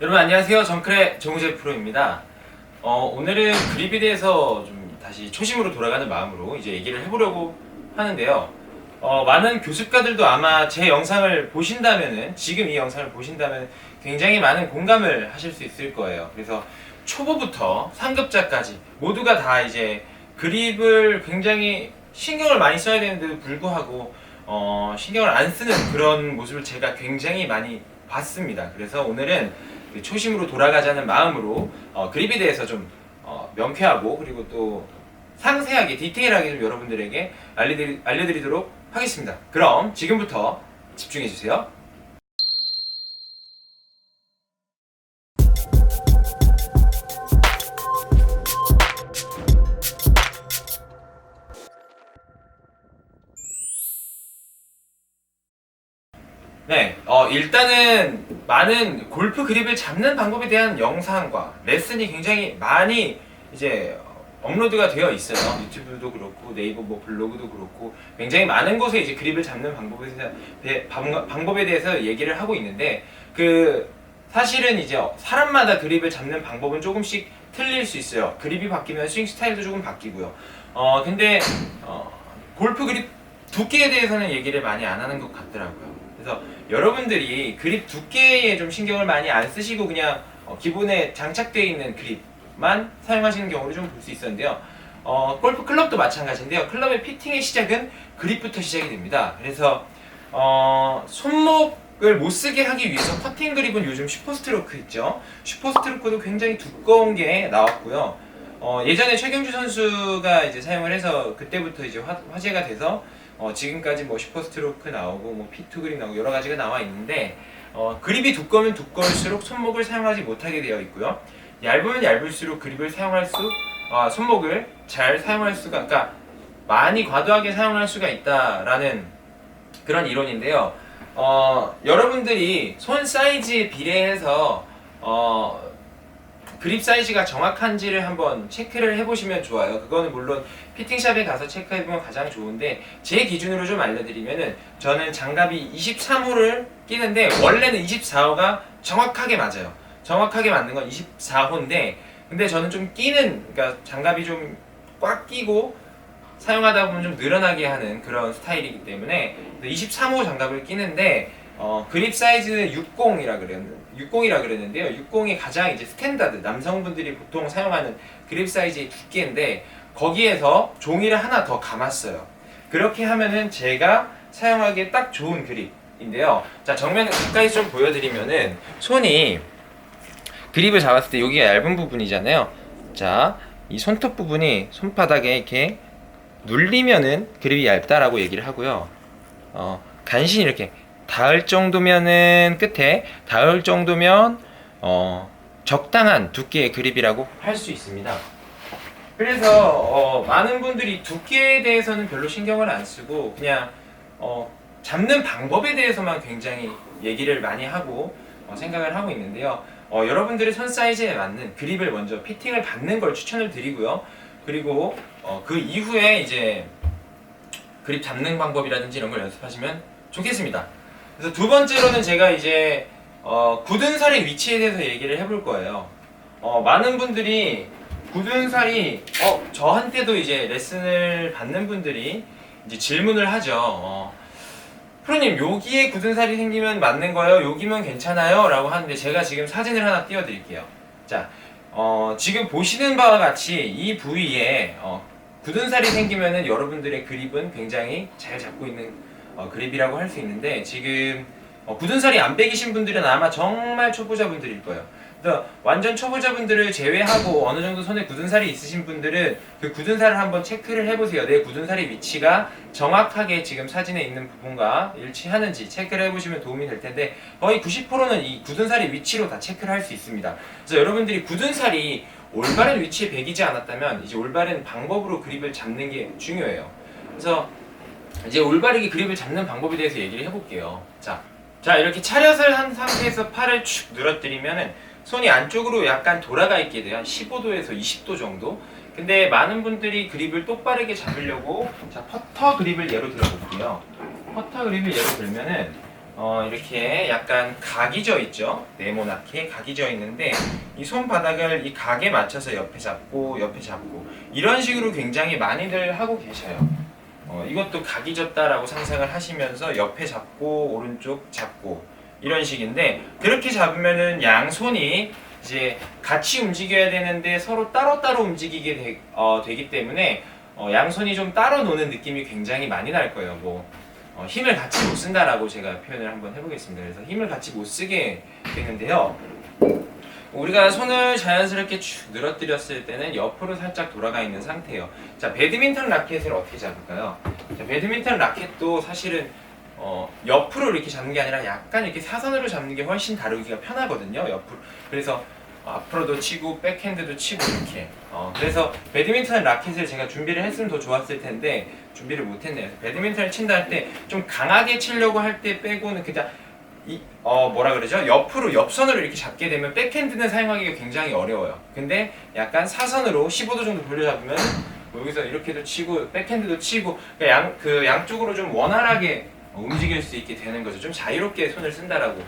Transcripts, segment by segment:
여러분 안녕하세요. 정크레 정우재 프로입니다. 어, 오늘은 그립에 대해서 좀 다시 초심으로 돌아가는 마음으로 이제 얘기를 해보려고 하는데요. 어, 많은 교습가들도 아마 제 영상을 보신다면은 지금 이 영상을 보신다면 굉장히 많은 공감을 하실 수 있을 거예요. 그래서 초보부터 상급자까지 모두가 다 이제 그립을 굉장히 신경을 많이 써야 되는데도 불구하고 어, 신경을 안 쓰는 그런 모습을 제가 굉장히 많이 봤습니다. 그래서 오늘은 그 초심으로 돌아가자는 마음으로 어, 그립에 대해서 좀 어, 명쾌하고 그리고 또 상세하게 디테일하게 좀 여러분들에게 알려드리, 알려드리도록 하겠습니다. 그럼 지금부터 집중해 주세요. 일단은 많은 골프 그립을 잡는 방법에 대한 영상과 레슨이 굉장히 많이 이제 업로드가 되어 있어요. 유튜브도 그렇고 네이버 뭐 블로그도 그렇고 굉장히 많은 곳에 이제 그립을 잡는 방법에 대해서 방법에 대해서 얘기를 하고 있는데 그 사실은 이제 사람마다 그립을 잡는 방법은 조금씩 틀릴 수 있어요. 그립이 바뀌면 스윙 스타일도 조금 바뀌고요. 어 근데 어, 골프 그립 두께에 대해서는 얘기를 많이 안 하는 것 같더라고요. 그래서 여러분들이 그립 두께에 좀 신경을 많이 안 쓰시고 그냥 어, 기본에 장착되어 있는 그립만 사용하시는 경우를 좀 볼 수 있었는데요. 어, 골프 클럽도 마찬가지인데요. 클럽의 피팅의 시작은 그립부터 시작이 됩니다. 그래서 어, 손목을 못 쓰게 하기 위해서 퍼팅 그립은 요즘 슈퍼스트로크 있죠. 슈퍼스트로크도 굉장히 두꺼운 게 나왔고요. 어, 예전에 최경주 선수가 이제 사용을 해서 그때부터 이제 화, 화제가 돼서 어, 지금까지 뭐 슈퍼스트로크 나오고 뭐 P2 그립 나오고 여러 가지가 나와 있는데 어, 그립이 두꺼우면 두꺼울수록 손목을 사용하지 못하게 되어 있고요. 얇으면 얇을수록 그립을 사용할 수, 아, 손목을 잘 사용할 수가, 그러니까 많이 과도하게 사용할 수가 있다라는 그런 이론인데요. 어, 여러분들이 손 사이즈에 비례해서 어, 그립 사이즈가 정확한지를 한번 체크를 해보시면 좋아요. 그거는 물론 피팅샵에 가서 체크해보면 가장 좋은데 제 기준으로 좀 알려드리면은 저는 장갑이 23호를 끼는데 원래는 24호가 정확하게 맞아요. 정확하게 맞는 건 24호인데 근데 저는 좀 끼는 그러니까 장갑이 좀 꽉 끼고 사용하다 보면 좀 늘어나게 하는 그런 스타일이기 때문에 23호 장갑을 끼는데 어, 그립 사이즈는 60이라 그랬는데 60이라 그랬는데요. 60이 가장 이제 스탠다드 남성분들이 보통 사용하는 그립 사이즈의 두께인데 거기에서 종이를 하나 더 감았어요. 그렇게 하면은 제가 사용하기에 딱 좋은 그립인데요. 자 정면 가까이 좀 보여드리면은 손이 그립을 잡았을 때 여기가 얇은 부분이잖아요. 자, 이 손톱 부분이 손바닥에 이렇게 눌리면은 그립이 얇다라고 얘기를 하고요. 어, 간신히 이렇게 닿을 정도면은 끝에 닿을 정도면 어, 적당한 두께의 그립이라고 할 수 있습니다. 그래서 어, 많은 분들이 두께에 대해서는 별로 신경을 안 쓰고 그냥 어, 잡는 방법에 대해서만 굉장히 얘기를 많이 하고 어, 생각을 하고 있는데요. 어, 여러분들의 손 사이즈에 맞는 그립을 먼저 피팅을 받는 걸 추천을 드리고요. 그리고 어, 그 이후에 이제 그립 잡는 방법이라든지 이런 걸 연습하시면 좋겠습니다. 그래서 두 번째로는 제가 이제 어, 굳은 살의 위치에 대해서 얘기를 해볼 거예요. 어, 많은 분들이 굳은 살이 어, 저한테도 이제 레슨을 받는 분들이 이제 질문을 하죠. 어, 프로님 여기에 굳은 살이 생기면 맞는 거예요? 여기면 괜찮아요? 라고 하는데 제가 지금 사진을 하나 띄워드릴게요. 자, 어, 지금 보시는 바와 같이 이 부위에 어, 굳은 살이 생기면은 여러분들의 그립은 굉장히 잘 잡고 있는 어, 그립이라고 할 수 있는데 지금 어, 굳은 살이 안 빼기신 분들은 아마 정말 초보자분들일 거예요. 그래서 완전 초보자분들을 제외하고 어느 정도 손에 굳은 살이 있으신 분들은 그 굳은 살을 한번 체크를 해보세요. 내 굳은 살의 위치가 정확하게 지금 사진에 있는 부분과 일치하는지 체크를 해보시면 도움이 될 텐데 거의 90%는 이 굳은 살의 위치로 다 체크를 할 수 있습니다. 그래서 여러분들이 굳은 살이 올바른 위치에 배기지 않았다면 이제 올바른 방법으로 그립을 잡는 게 중요해요. 그래서 이제 올바르게 그립을 잡는 방법에 대해서 얘기를 해볼게요. 자, 자 이렇게 차렷을 한 상태에서 팔을 축 늘어뜨리면은 손이 안쪽으로 약간 돌아가 있게 돼요. 한 15도에서 20도 정도. 근데 많은 분들이 그립을 똑바르게 잡으려고 자 퍼터 그립을 예로 들어볼게요. 퍼터 그립을 예로 들면은 어, 이렇게 약간 각이 져 있죠. 네모나게 각이 져 있는데 이 손바닥을 이 각에 맞춰서 옆에 잡고 옆에 잡고 이런 식으로 굉장히 많이들 하고 계셔요. 어, 이것도 각이 졌다라고 상상을 하시면서 옆에 잡고 오른쪽 잡고 이런 식인데 그렇게 잡으면은 양손이 이제 같이 움직여야 되는데 서로 따로따로 움직이게 되, 어, 되기 때문에 어, 양손이 좀 따로 노는 느낌이 굉장히 많이 날 거예요. 뭐 어, 힘을 같이 못 쓴다라고 제가 표현을 한번 해보겠습니다. 그래서 힘을 같이 못 쓰게 되는데요. 우리가 손을 자연스럽게 쭉 늘어뜨렸을 때는 옆으로 살짝 돌아가 있는 상태예요. 자, 배드민턴 라켓을 어떻게 잡을까요? 자, 배드민턴 라켓도 사실은 어, 옆으로 이렇게 잡는 게 아니라 약간 이렇게 사선으로 잡는 게 훨씬 다루기가 편하거든요. 옆으로. 그래서 앞으로도 치고 백핸드도 치고 이렇게. 어, 그래서 배드민턴 라켓을 제가 준비를 했으면 더 좋았을 텐데 준비를 못했네요. 배드민턴을 친다 할 때 좀 강하게 치려고 할 때 빼고는 그냥 이, 어 뭐라 그러죠? 옆으로 옆선으로 이렇게 잡게 되면 백핸드는 사용하기가 굉장히 어려워요. 근데 약간 사선으로 15도 정도 돌려 잡으면 뭐 여기서 이렇게도 치고 백핸드도 치고 그 양, 그 양쪽으로 좀 원활하게 움직일 수 있게 되는 거죠. 좀 자유롭게 손을 쓴다라고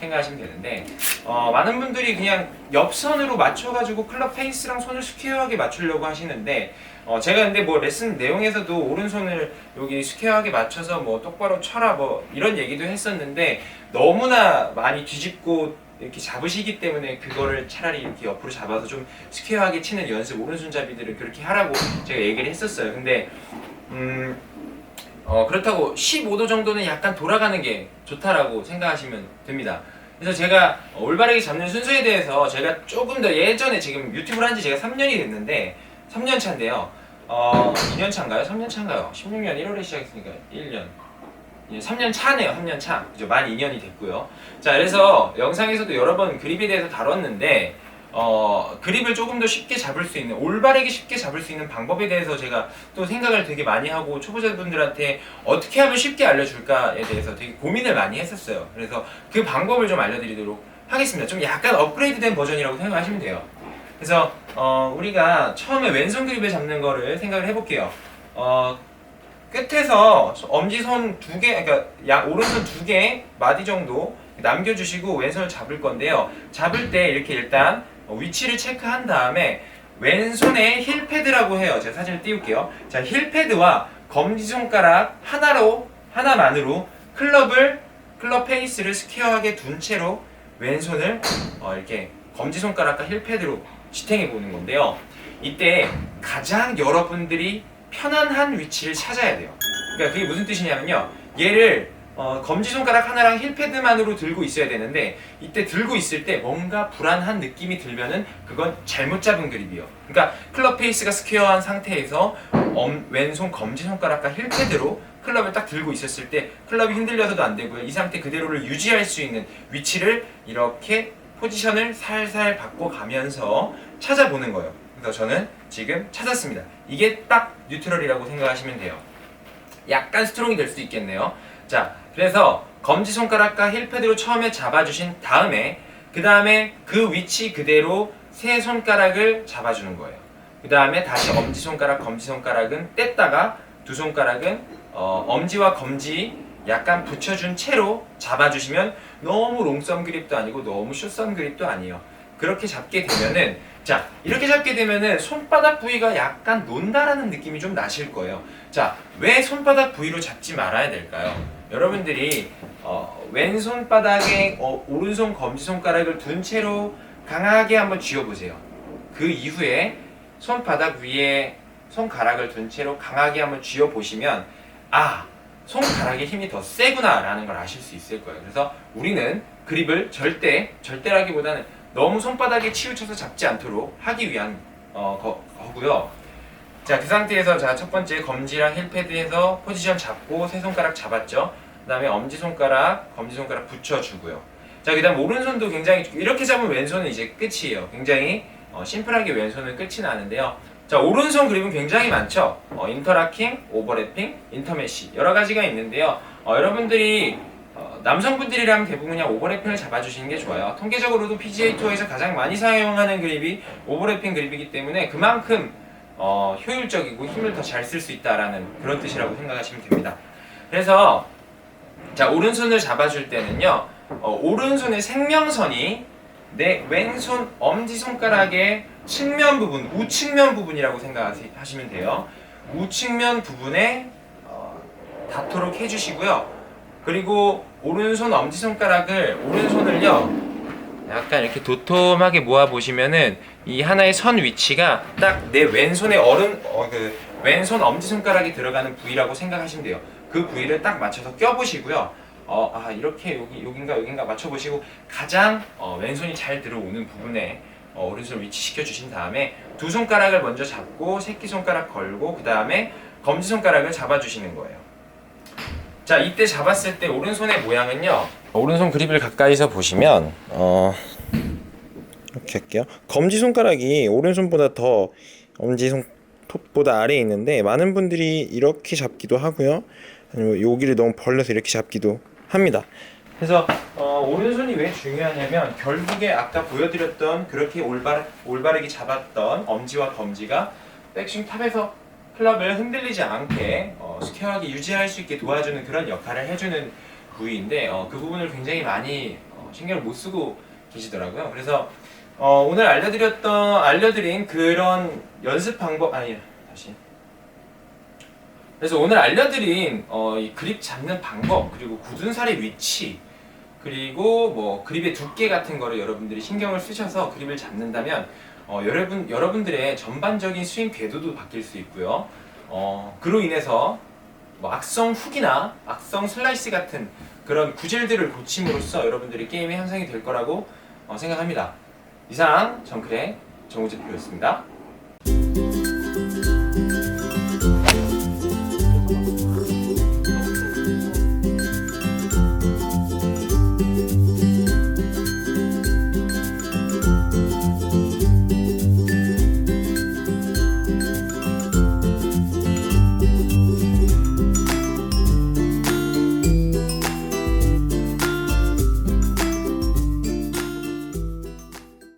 생각하시면 되는데 어, 많은 분들이 그냥 옆선으로 맞춰가지고 클럽 페이스랑 손을 스퀘어하게 맞추려고 하시는데 어, 제가 근데 뭐 레슨 내용에서도 오른손을 여기 스퀘어하게 맞춰서 뭐 똑바로 쳐라 뭐 이런 얘기도 했었는데 너무나 많이 뒤집고 이렇게 잡으시기 때문에 그거를 차라리 이렇게 옆으로 잡아서 좀 스퀘어하게 치는 연습 오른손잡이들은 그렇게 하라고 제가 얘기를 했었어요. 근데 음 어, 그렇다고 15도 정도는 약간 돌아가는 게 좋다라고 생각하시면 됩니다. 그래서 제가 올바르게 잡는 순서에 대해서 제가 조금 더 예전에 지금 유튜브를 한 지 제가 3년이 됐는데 3년 차인데요. 어, 2년 차인가요? 3년 차인가요? 16년 1월에 시작했으니까 1년. 3년 차네요. 3년 차. 그죠? 만 2년이 됐고요. 자, 그래서 영상에서도 여러 번 그립에 대해서 다뤘는데 어, 그립을 조금 더 쉽게 잡을 수 있는 올바르게 쉽게 잡을 수 있는 방법에 대해서 제가 또 생각을 되게 많이 하고 초보자분들한테 어떻게 하면 쉽게 알려줄까에 대해서 되게 고민을 많이 했었어요. 그래서 그 방법을 좀 알려드리도록 하겠습니다. 좀 약간 업그레이드된 버전이라고 생각하시면 돼요. 그래서 어, 우리가 처음에 왼손 그립을 잡는 거를 생각을 해볼게요. 어, 끝에서 엄지 손 두 개, 그러니까 양 오른손 두 개 마디 정도 남겨주시고 왼손을 잡을 건데요. 잡을 때 이렇게 일단 위치를 체크한 다음에 왼손에 힐패드라고 해요. 제가 사진을 띄울게요. 자, 힐패드와 검지손가락 하나로 하나만으로 클럽을 클럽 페이스를 스퀘어하게 둔 채로 왼손을 어, 이렇게 검지손가락과 힐패드로 지탱해 보는 건데요. 이때 가장 여러분들이 편안한 위치를 찾아야 돼요. 그러니까 그게 무슨 뜻이냐면요. 얘를 어, 검지손가락 하나랑 힐패드만으로 들고 있어야 되는데 이때 들고 있을 때 뭔가 불안한 느낌이 들면은 그건 잘못 잡은 그립이에요. 그러니까 클럽 페이스가 스퀘어한 상태에서 엄, 왼손 검지손가락과 힐패드로 클럽을 딱 들고 있었을 때 클럽이 흔들려서도 안 되고요. 이 상태 그대로를 유지할 수 있는 위치를 이렇게 포지션을 살살 바꿔가면서 찾아보는 거예요. 그래서 저는 지금 찾았습니다. 이게 딱 뉴트럴이라고 생각하시면 돼요. 약간 스트롱이 될 수도 있겠네요. 자, 그래서 검지손가락과 힐패드로 처음에 잡아주신 다음에 그 다음에 그 위치 그대로 세 손가락을 잡아주는 거예요. 그 다음에 다시 엄지손가락, 검지손가락은 뗐다가 두 손가락은 어, 엄지와 검지 약간 붙여준 채로 잡아주시면 너무 롱썸 그립도 아니고 너무 숏썸 그립도 아니에요. 그렇게 잡게 되면은 자 이렇게 잡게 되면은 손바닥 부위가 약간 논다라는 느낌이 좀 나실 거예요. 자 왜 손바닥 부위로 잡지 말아야 될까요? 여러분들이 어, 왼손 바닥에 어, 오른손 검지 손가락을 둔 채로 강하게 한번 쥐어보세요. 그 이후에 손바닥 위에 손가락을 둔 채로 강하게 한번 쥐어 보시면 아 손가락의 힘이 더 세구나 라는 걸 아실 수 있을 거예요. 그래서 우리는 그립을 절대 절대라기보다는 너무 손바닥에 치우쳐서 잡지 않도록 하기 위한 어, 거, 거고요. 자, 그 상태에서 자, 첫 번째 검지랑 힐패드에서 포지션 잡고 세 손가락 잡았죠. 그 다음에 엄지 손가락, 검지 손가락 붙여 주고요. 자, 그 다음 오른손도 굉장히 이렇게 잡으면 왼손은 이제 끝이에요. 굉장히 어, 심플하게 왼손은 끝이 나는데요. 자, 오른손 그립은 굉장히 많죠. 어, 인터라킹, 오버래핑, 인터메시 여러 가지가 있는데요. 어, 여러분들이 어, 남성분들이라면 대부분 그냥 오버래핑을 잡아주시는 게 좋아요. 통계적으로도 PGA 투어에서 가장 많이 사용하는 그립이 오버래핑 그립이기 때문에 그만큼 어, 효율적이고 힘을 더 잘 쓸 수 있다라는 그런 뜻이라고 생각하시면 됩니다. 그래서 자 오른손을 잡아줄 때는요 어, 오른손의 생명선이 내 왼손 엄지 손가락의 측면 부분 우측면 부분이라고 생각하시면 돼요 우측면 부분에 어, 닿도록 해주시고요 그리고 오른손 엄지 손가락을 오른손을요 약간 이렇게 도톰하게 모아 보시면은 이 하나의 선 위치가 딱 내 왼손의 어른 어, 그 왼손 엄지 손가락이 들어가는 부위라고 생각하시면 돼요. 그 부위를 딱 맞춰서 껴 보시고요. 어, 아 이렇게 여기 여긴가 여긴가 맞춰 보시고 가장 어, 왼손이 잘 들어오는 부분에 어, 오른손을 위치시켜 주신 다음에 두 손가락을 먼저 잡고 새끼 손가락 걸고 그 다음에 검지 손가락을 잡아 주시는 거예요. 자 이때 잡았을 때 오른손의 모양은요. 오른손 그립을 가까이서 보시면 어 이렇게 할게요. 검지 손가락이 오른손보다 더 엄지 손톱보다 아래에 있는데 많은 분들이 이렇게 잡기도 하고요. 아니면 여기를 너무 벌려서 이렇게 잡기도 합니다. 그래서 어, 오른손이 왜 중요하냐면 결국에 아까 보여드렸던 그렇게 올바르, 올바르게 잡았던 엄지와 검지가 백스윙 탑에서 클럽을 흔들리지 않게 어, 스퀘어하게 유지할 수 있게 도와주는 그런 역할을 해주는 부위인데 어, 그 부분을 굉장히 많이 어, 신경을 못 쓰고 계시더라고요. 그래서 어, 오늘 알려드렸던 알려드린 그런 연습 방법 아니 다시 그래서 오늘 알려드린 어, 이 그립 잡는 방법 그리고 굳은 살의 위치 그리고 뭐 그립의 두께 같은 거를 여러분들이 신경을 쓰셔서 그립을 잡는다면 어, 여러분 여러분들의 전반적인 스윙 궤도도 바뀔 수 있고요. 어, 그로 인해서 뭐 악성 훅이나 악성 슬라이스 같은 그런 구질들을 고침으로써 여러분들의 게임의 향상이 될 거라고 어, 생각합니다. 이상 정크의 정우재 프로였습니다.